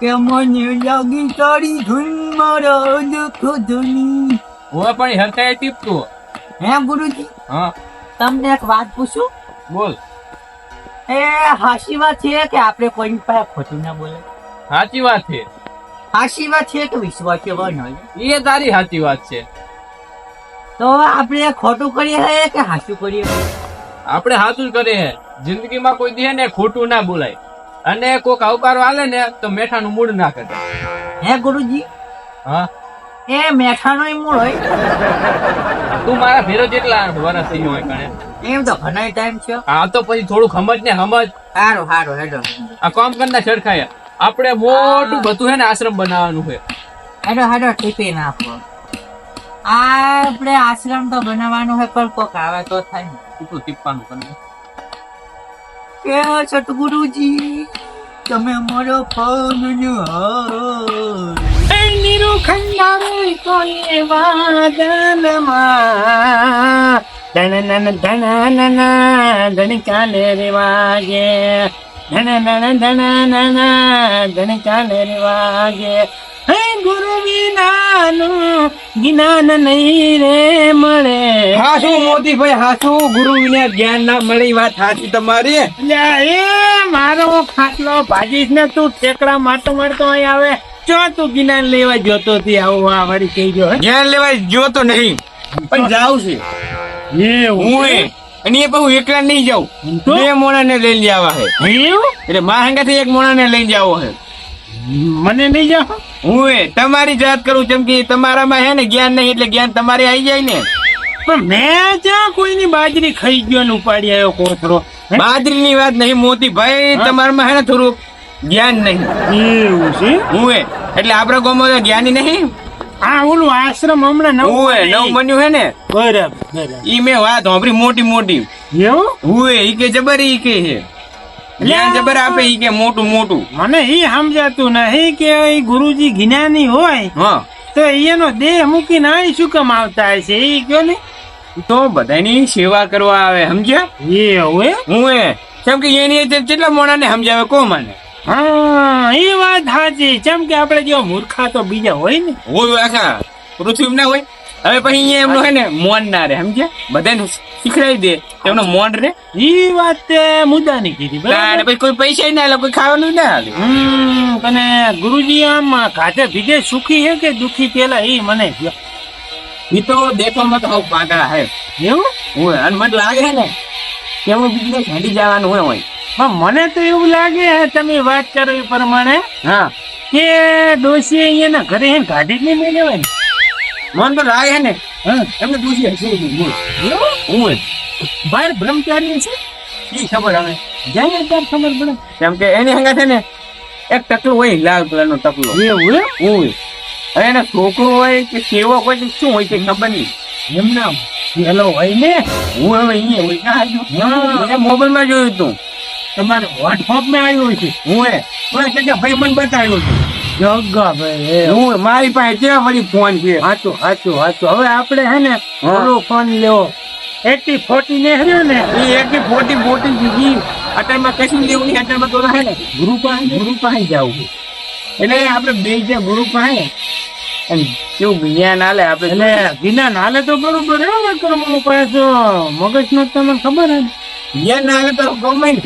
કે મને લાગી તારી ધૂન મારા દુઃખ ધૂની હવે પણ હરખાય ટીપતું હે ગુરુજી? હા. તમને એક વાત પૂછું? બોલ. એ હાસી વાત છે કે આપણે કોઈ પાસે ખોટું ના બોલે? સાચી વાત છે. હાસી વાત છે કે વિશ્વાસ છે એ તારી સાચી વાત છે. તો આપણે ખોટું કરીએ હે કે સાચું કરીએ? આપણે સાચું કરીએ. હે જિંદગીમાં કોઈ દે ને ખોટું ના બોલાય. અને કોક આવકારો આલે ને તો મેઠાનું મૂડ ના કરે. હે ગુરુજી? હા? એ મેઠાનો મૂળ હોય. તું મારા ભેરો જેટલા વરસ થઈ હોય કણે. એમ તો ઘણા ટાઈમ છે આ તો પછી થોડું સમજ ને સમજ. સારું સારું હેડો. આ કામ કરના છડખાય. આપણે મોટું બધું હે ને આશ્રમ બનાવવાનું છે હેડો હેડો ટીપી નાખો આપણે આશ્રમ તો બનાવવાનું છે પણ કોક આવે તો થાય ને તું ટીપવાનું કરે કે સતગુરુજી તમે મારો ફોન ધણકાલે રેવાગે ધણ ધણ ધણ ધણ ધણકાલે વાગે હે ગુરુ વિનાનું જ્ઞાન નહીં રે મળે. હાસુ મોતીભાઈ હાસુ ગુરુ વિના જ્ઞાન ના મળી વાત હાસી તમારી. એ મારો ખાટલો ભાજીશ ને તું ઠેકડા મારતો મારતો અહીં આવે. ચો તું જ્ઞાન લેવા જોતો થી આવું આ વળી કહી ગયો હે? જ્ઞાન લેવા જોતો નહીં. પણ જાઉં છે? હું એ અને એ પણ એકલા નહીં જાઉં. બે મોણા ને લઈને જવા હે. એટલે મારા હંગાથી એક મોણા ને લઈને જાવો હે. મને નહીં જાઉં હું એ તમારી જાત કરું જેમ કે તમારામાં હે ને જ્ઞાન નહીં એટલે જ્ઞાન તમારે આવી જાય ને. પણ મેં જ્યાં કોઈની બાજરી ખાઈ ગયો ને ઉપાડી આવ્યો કોથરો? બાજરીની વાત નહીં મોતી ભાઈ તમારામાં હે ને થોડું જ્ઞાન નહીં. એવું છે? હું એ એટલે આપણા ગામમાં જ્ઞાની નહીં. આ ઓલું આશ્રમ હમણાં નવું હું એ નવું બન્યું. હે ને? બરાબર બરાબર. ઈ મેં વાત સાંભળી મોટી મોટી. એવું? હું એ ઈ કે જબર ઈ કે હે. જ્ઞાન જબર આપે ઈ કે મોટું મોટું. મને એ સમજાતું નહીં કે ઈ ગુરુજી જ્ઞાની હોય હા. તો એનો દેહ મૂકીને અહીં શું કામ આવતા હશે એ કયો ને? તો બધાની સેવા કરવા આવે સમજ્યા? એ હે? હું એ કેમ કે એની કેટલા મોણાને સમજાવે કો મને. હા એ વાત સાચી. જેમ કે આપણે જેવા મૂર્ખા તો બીજા હોય ને. હોય આખા. પૃથ્વી ના હોય. હવે પછી અહીંયા એમનો હે ને મોન ના રે સમજ્યા? બધાને શીખડાવી દે. એમનો મોન રે ઈ વાત તે મુદ્દાની કીધી બરાબર? પછી કોઈ પૈસા ના લે કોઈ ખાવાનું ના હાલે હમ અને ગુરુજી આમ કાચે ભીગે સુખી હે કે દુખી પેલા એ મને કયો ઈ તો દેખવામાં તો હાવ પાતળા હે. એવું? હું અને મને લાગે ને કે હું બીજી હેડી જવાનું હોય હોય. પણ મને તો એવું લાગે તમે વાત કરો એ પ્રમાણે હા. કે ડોસી અહીંયાના ઘરે હે ગાડી જ નહીં મેળવે ને? મન તો લાગે છે ને હા. એમને પૂછી હશે હું બહાર બ્રહ્મચારી છે? એ ખબર હવે. જાય ત્યારે ખબર પડે. કેમ કે એની હંગા છે ને એક ટકલું હોય લાલ કલર નો ટકલો. એવું હે? હોય. હવે એનો છોકરો હોય કે સેવક હોય કે શું હોય કે ખબર નહીં. એમ ના પેલો હોય ને? હું હવે અહીંયા હોય. ના મોબાઈલમાં હા. જોયું તું. તમારે વોટ્સઅપમાં આવ્યો છે. હું એ? પણ કે ભાઈ મને બતાવ્યો છે. જગ્ગા ભાઈ હું મારી પાસે ત્યાં વળી ફોન છે. સાચું સાચું સાચું હવે આપણે હે ને હા. ફોન લેવો. એટી ફોર્ટી ને હે ને? એ એકની ફોર્ટી ફોટી દીધી અત્યારમાં કશું લેવું નહીં અત્યારમાં તો હે ને. ગુરુ પાસે ગુરુ પાસે જવું એટલે આપણે બે જે ગુરુ પાસે કેવું જ્ઞાન હાલે આપણે એટલે જ્ઞાન નાલે તો બરોબર હે ને કર્મ પાછો મગજ નો તમને ખબર હે જ્ઞાન ના તો ગમે ને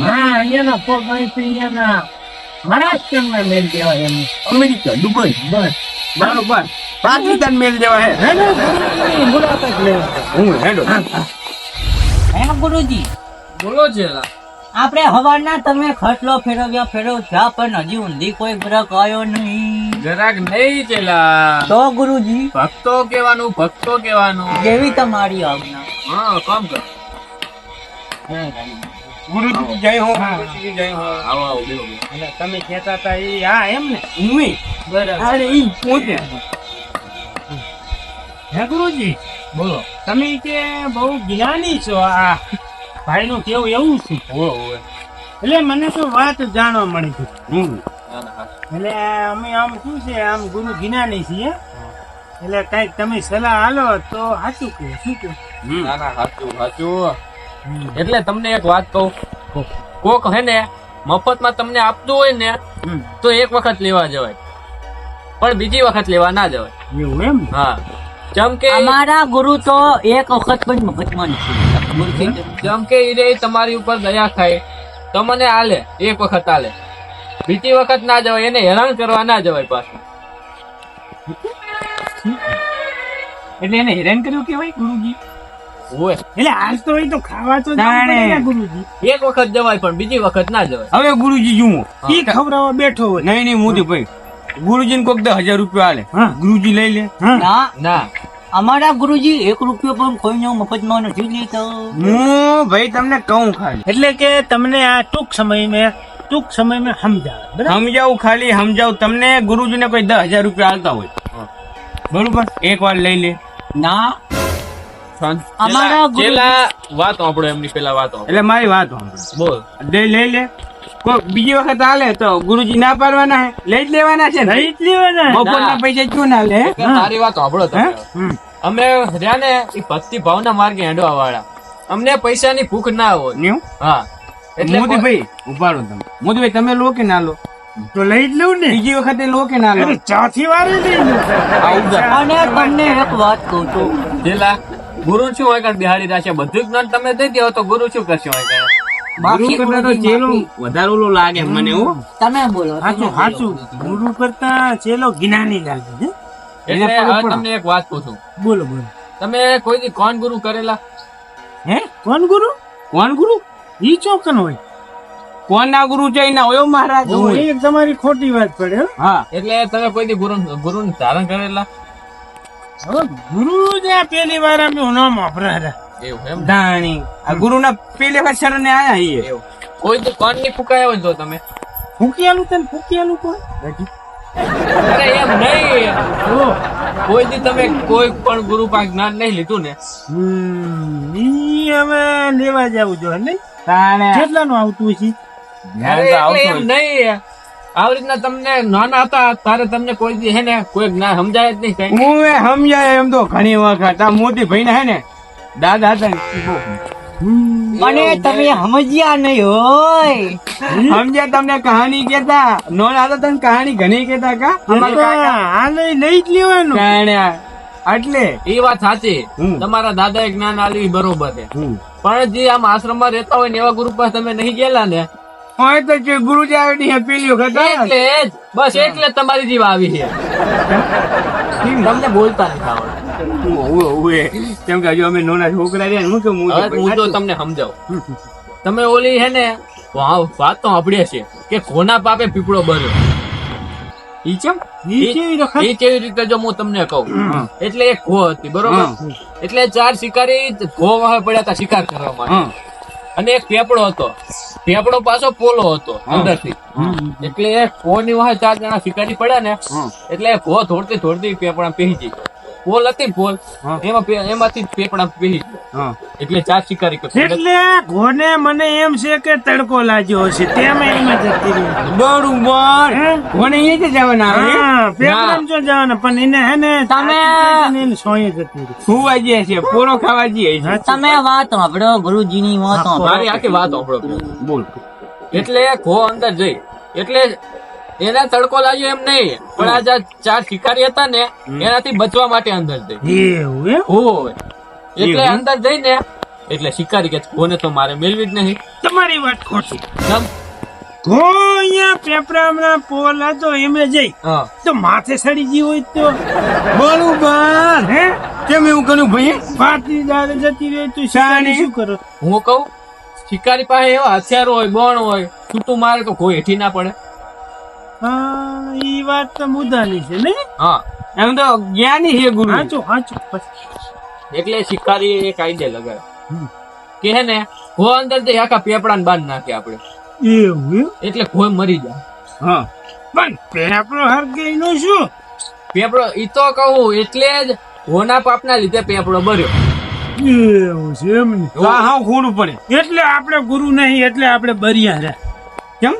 હા અહીંયાના પગ અહીંથી અહીંયાના મહારાષ્ટ્રના મેલ કહેવાય એમ. America Dubai. બસ. બરોબર. પાકિસ્તાન મેલ જેવા હે? હેડો ગુરુજીની મુલાકાત લેવા હું હેડો. હે ગુરુજી? બોલો છે આપણે હવાના તમે ખટલો ફેરવ્યા ફેરવ્યા પણ હજી ઊંધી કોઈ ગ્રહ આવ્યો નહીં. જરાક નહીં ચેલા તો ગુરુજી? ભક્તો કેવાનું ભક્તો કેવાનું જેવી તમારી આજ્ઞા હા કામ કર. ગુરુજી જય હો ગુરુજી જય હો. આવો આવો બેહો બેહો. એટલે તમે કહેતા હતા એ હા એમ ને હું બરાબર. અરે ઈ પોતે. હે ગુરુજી? બોલો. તમે કે બહુ જ્ઞાની છો આ ભાઈ કેવું એવું છે? હોવે હોવે. એટલે મને તો વાત જાણવા મળી છે હું? ના, ના, હા. એટલે અમે આમ શું છે આમ ગુરુ જ્ઞાની છીએ. એટલે કંઈક તમે સલાહ આલો તો સાચું કે શું કે ના, ના, સાચું, સાચું. એટલે તમને એક વાત કહું. કોક હે ને મફતમાં તમને આપતું હોય ને તો એક વખત લેવા જવાય. પણ બીજી વખત લેવા ના જવાય. એવું એમ? હા. જેમ કે અમારા ગુરુ તો એક વખત પણ મફતમાં નથી જેમ કે એ તમારી ઉપર દયા થાય. તો મને આલે એક વખત આલે. બીજી વખત ના જવાય એને હેરાન કરવા ના જવાય પાછું. એટલે એને હેરાન કર્યું કેવાય ગુરુજી? હોય એટલે હાલ તો એ તો ખાવા તો ને ગુરુજી. એક વખત જવાય પણ બીજી વખત ના જવાય. હવે ગુરુજી જુઓ. ઈ ખવડાવવા બેઠો હોય. નહીં નહીં મોદી ભાઈ ગુરુજી ને કોક દસ હજાર રૂપિયા આલે. ગુરુજી લઈ લે. ના. ના. અમારા ગુરુજી એક રૂપિયો પણ કોઈને મફતમાં નથી લેતો. હું ભાઈ તમને કહું ખાલી. એટલે કે તમને આ ટૂંક સમયમાં ટૂંક સમયમાં સમજાવે. બરાબર? સમજાવું ખાલી સમજાવું. તમને ગુરુજીને કોઈ દસ હજાર રૂપિયા આલતા હોય. બરોબર? એક વાર લઈ લે. ના. અમારા પેલા વાત આપણો એમની પેલા વાત. એટલે મારી વાત બોલ. દે લઈ લે. કોઈ બીજી વખત આલે તો ગુરુજી ના પાડવાના હે? લઈ જ લેવાના છે લઈ જ લેવાના. બપોરના પૈસા ક્યું ના લે? તારી વાત આપણો તો અમે રહ્યા ને એ ભક્તિ ભાવના માર્ગે હેડવા વાળા. અમને પૈસાની ભૂખ ના હોય. ન્યુ? હા. એટલે મોદીભાઈ ઉભાડો તમે. મોદીભાઈ તમે લો કે ના લો? તો લઈ જ લઉં ને. બીજી વખતે લો કે ના લો? ચાથી વાળી લઈ લઉં અને તમને એક વાત કહું છું. જેલા ગુરુ શું હોય કારણ બિહાડી રાખે બધું જ્ઞાન તમે દઈ દો તો ગુરુ શું કરશે હોય કારણ ગુરુ કરતા તો ચેલો વધારે ઓલું લાગે મને હો. તમે બોલો સાચું સાચું ગુરુ કરતા ચેલો જ્ઞાની લાગે છે. એટલે હવે તમને એક વાત પૂછું. બોલો બોલો. તમે કોઈ દી કોણ ગુરુ કરેલા? હે? કોણ ગુરુ? કોણ ગુરુ? ઈ ચોકન હોય. કોણ ના ગુરુ છે ના હોય. મહારાજ એક તમારી ખોટી વાત પડે હા. એટલે તમે કોઈ દી ગુરુ ગુરુ ધારણ કરેલા? હવે ગુરુ જે પેલી વાર અમે નામ વાપરા હતા. એવું એમ? દાણી આ ગુરુ ના પેલે વખત શરણે આયા ઈએ કોઈ તો કોણની ફૂકાયા તો તમે. ફૂકિયાલું તને ફૂકિયાલું કોણ અરે એમ નહીં. કોઈ દી તમે કોઈ પણ ગુરુ પાક જ્ઞાન નહીં લીધું ને. ઈ હવે લેવા જવું જોઈએ નહીં? તાણે કેટલાનું આવતું છે. એમ નહીં. આવી રીતના તમને નાના હતા તારે તમને કોઈ દી હે ને કોઈ જ્ઞાન સમજાય જ નહીં હું એ સમજાય એમ તો ઘણી વખત. આ મોટી ભાઈ હે ને દાદા હતા ને. અને તમે સમજ્યા નહીં હોય. સમજ્યા તમને કહાની કેતા નોના હતા તને કહાની ઘણી કેતા કા? આ નહીં લઈ જ લેવાનું. એટલે? એ વાત સાચી. તમારા દાદા એ જ્ઞાન આલ્યું બરોબર છે. પણ જે આમ આશ્રમમાં રહેતા હોય ને એવા ગુરુ પાસે તમે નહીં ગયેલા ને હોય તો જે ગુરુજી આવી હે પેલી વખત એટલે જ. બસ એટલે તમારી જીવ આવી છે. તમને બોલતા નથી આવડતું. ઉવે, ઉવે. કેમ કે હજુ અમે નાના છોકરા રહ્યા હું કેમ હું તો તમને સમજાવું. તમે ઓલી હે ને વાત તો સાંભળીએ છે કે કોના પાપે પીપળો બન્યો ઈ કેવી રીતે જો હું તમને કહું. એટલે એક ઘો હતી બરોબર? એટલે ચાર શિકારી ઘો વાહે પડ્યા હતા શિકાર કરવા માટે. અને એક પેપડો હતો. પેપડો પાછો પોલો હતો અંદર અંદરથી. એટલે એ ની વાહ ચાર જણા શિકારી પડ્યા ને. એટલે ઘો થોડતી થોડતી પેપડા પહેરી ગઈ. પોલ હતી પોલ એમાં એમાંથી પેપડા પહેરી એટલે ચા શિકારી કરશે. એટલે ઘોને મને એમ છે કે તડકો લાગ્યો હશે. તેમ એમાં જતી રહી બરોબર ઘોને એ જ જવાના આવે જો જવાના પણ એને હે ને તમે- એને સોય જતી રહી શું જઈએ છે પોરો ખાવા જઈએ છે. તમે વાત સાંભળો ગુરુજીની વાત મારી આખી વાત સાંભળો. બોલ. એટલે ઘો અંદર જઈ. એટલે એને તડકો લાગ્યો એમ નહીં. પણ આ જે ચાર શિકારી હતા ને એનાથી બચવા માટે અંદર જઈ. એટલે અંદર જઈને એટલે શિકારી કે કોને તો મારે મેળવી જ નહીં. તમારી વાત ખોટી. અહીંયા પેપરામાં પોલ હતો એમે જઈ. હા. તો માથે સડી ગઈ હોય તો? બરોબર હે? કેમ એવું કર્યું ભાઈ પાટલી દાડે જતી રહી તો શિકારી? શું કરો? હું કહું શિકારી પાસે એવા હથિયારો હોય બણ હોય છૂટું મારે તો કોઈ હેઠી ના પડે. હા ઈ વાત તો મુદ્દાની છે ને હા. એમ તો જ્ઞાની છે ગુરુ. સાચું સાચું એટલે શિકારી એ કાયદે લગાડે. કે હે ને હો અંદર જઈ આખા પેપડાને બાંધ નાખે આપણે. એવું એટલે કોઈ મરી જાય. હા. પણ પેપડો હરકે એનો શું? પેપડો ઈ તો કહું એટલે જ હોના પાપના લીધે પેપડો બર્યો એવું છે એમ ને? હા હા ખૂણું પડે એટલે આપણે ગુરુ નહીં એટલે આપણે બર્યા રે કેમ?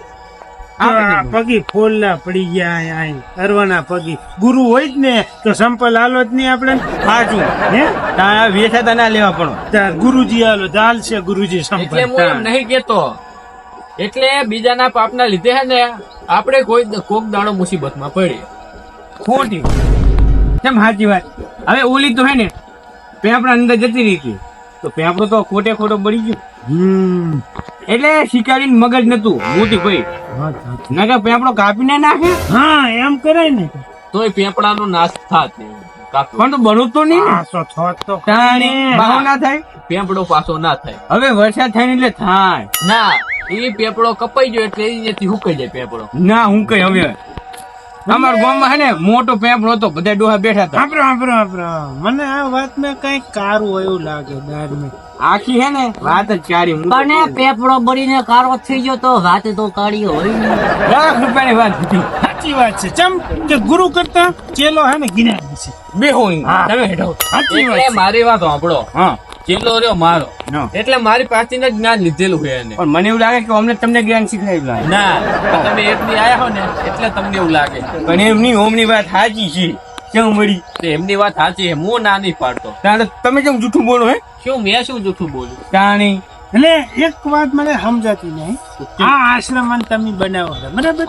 આ પગી ફોલના પડી ગયા અરવાના પગી. ગુરુ હોય જ ને તો સંપલ હાલો જ નહીં આપણે. સાચું હે? તારા વેચાતા ના લેવા પણ. તાર ગુરુજી હાલો ચાલ છે ગુરુજી એટલે સંપલ હું નહીં કેતો એટલે બીજાના પાપના લીધે હે ને આપણે કોઈ કોક દાડો મુસીબતમાં પડીએ. ખોટી કેમ સાચી વાત? હવે ઓલી તો હે ને પેપડા અંદર જતી રહી હતી. તો પેપડો તો ખોટે ખોટો બળી ગયો. હમ. એટલે શિકારી મગજ નતું. મોતી ભાઈ. સાચી. પેપડો કાપીને નાખે? હા એમ કરે ને. તોય પેપડાનો નાશ થાત. પણ તો બનવું તો નહીં ને. ના. થાય? પેપડો પાછો ના થાય. હવે વરસાદ થાય ને એટલે થાય. ના એ પેપડો કપાઈ ગયો એટલે અહીંયાથી હુકાઈ જાય પેપડો. ના હું કઈ હવે. અમારા ગામમાં હે ને મોટો પેપડો હતો બધા ડોહા બેઠા હતા. આપરો આપરો આપરો મને આ વાતમાં કઈ કારું એવું લાગે દારમાં આખી હે ને વાત જ ચારી હું પણ પેપડો બળીને કારો થઈ ગયો તો વાત તો કાળી હોય ને. લાખ રૂપિયાની વાત હતી. સાચી વાત છે. ચમ કે ગુરુ કરતા ચેલો હે ને ગિના છે. બે હોય તમે હેડો સાચી વાત મારી વાત સાંભળો. હા. ચેલો રહ્યો મારો. એટલે મારી પાસેથી જ જ્ઞાન લીધેલું છે એને. પણ મને એવું લાગે કે અમને તમને જ્ઞાન શીખવાડ્યું લાગે. ના તમે એક દી આયા હો ને એટલે તમને એવું લાગે. પણ એમની ઓમની વાત સાચી છે. કેમ મળી એમની વાત સાચી છે હું ના નહીં પાડતો. તમે કેમ જૂઠું બોલો હે? શું મેં શું જૂઠું બોલું? તાણી. એટલે એક વાત મને સમજાતી નહીં. આ આશ્રમ તમે બનાવો બરાબર?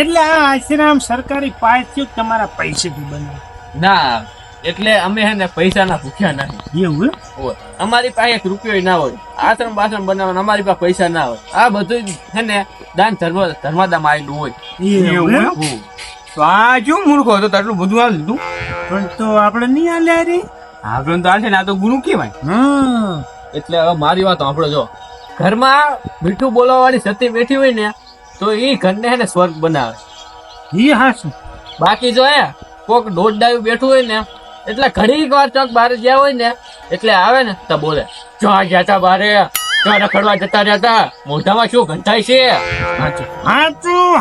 એટલે આ આશ્રમ સરકારી પાસેથી તમારા પૈસેથી બનાવો. ના એટલે અમે હે ને પૈસા ના ભૂખ્યા નથી એવું હોય અમારી પાસે એક રૂપિયો ના હોય. આશ્રમ બાશ્રમ બનાવવા અમારી પાસે પૈસા ના હોય. આ બધું હે ને દાન ધર્મ ધર્માદામ આવેલું હોય. એવું તો આ શું મૂર્ખો હતો આટલું બધું આ લીધું પણ તો આપણે નહીં આલ્યા રે. આપણે તો હાલશે ને આ તો ગુરુ કહેવાય. એટલે હવે મારી વાત આપણે જો. ઘરમાં મીઠું બોલવા વાળી સતી બેઠી હોય ને તો એ ઘરને હે ને સ્વર્ગ બનાવે. એ હા બાકી જો હે કોક દોઢ ડાયું બેઠું હોય ને એટલે ઘણી વાર ચોક બહાર ગયા હોય ને એટલે આવે ને તો બોલે ચા ગયા તા બારે ચા રખડવા જતા રહ્યા હતા મોઢામાં શું ગંધાય છે? હાચું.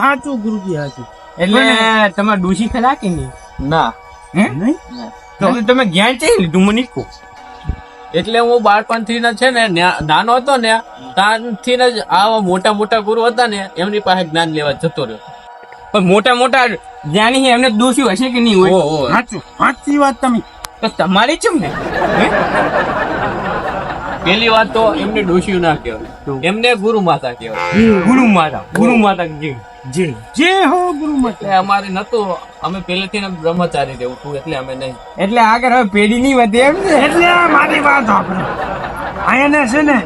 હાચું ગુરુજી હાચું. એટલે તમારે ડોશી ખરા કે નહીં ના. નહીં? તો તમે જ્ઞાન છે લીધું? મને કહો. એટલે હું બાળપણથી ને છે ને નાનો હતો ને ત્યાંથી ને જ આવા મોટા મોટા ગુરુ હતા ને એમની પાસે જ્ઞાન લેવા જતો રહ્યો. પણ મોટા મોટા જ્ઞાની છે, એમને દોષી હશે કે નહીં હોય? ઓ. સાચી વાત તમે. તો તમારી ચમ ને પેલી વાત તો એમને દોષી ના કહેવાય. એમને ગુરુ માતા કહેવાય. ગુરુ માતા ગુરુ માતા જી જે જે હો ગુરુ માતા. અમારે નતો અમે પહેલેથી ને બ્રહ્મચારી રહેવું તું એટલે અમે નહીં. એટલે આગળ હવે પેઢી નહીં વધે એમ ને એટલે મારી વાત આપણે. અહીંયા છે ને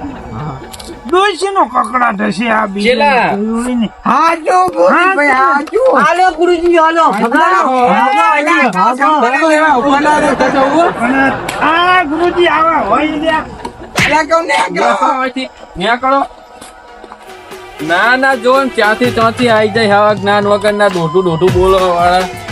ડોસી નો કકડાટ હશે આ બીજું છેલ્લા. જોયું હોય ભાઈ હા જો હાલો ગુરુજી હાલો આ ગુરુજી આવા હોય ને ના ના જો ને ત્યાંથી ત્યાંથી આવી જાય આવા જ્ઞાન વગર ના દોઢું દોઢું બોલવા વાળા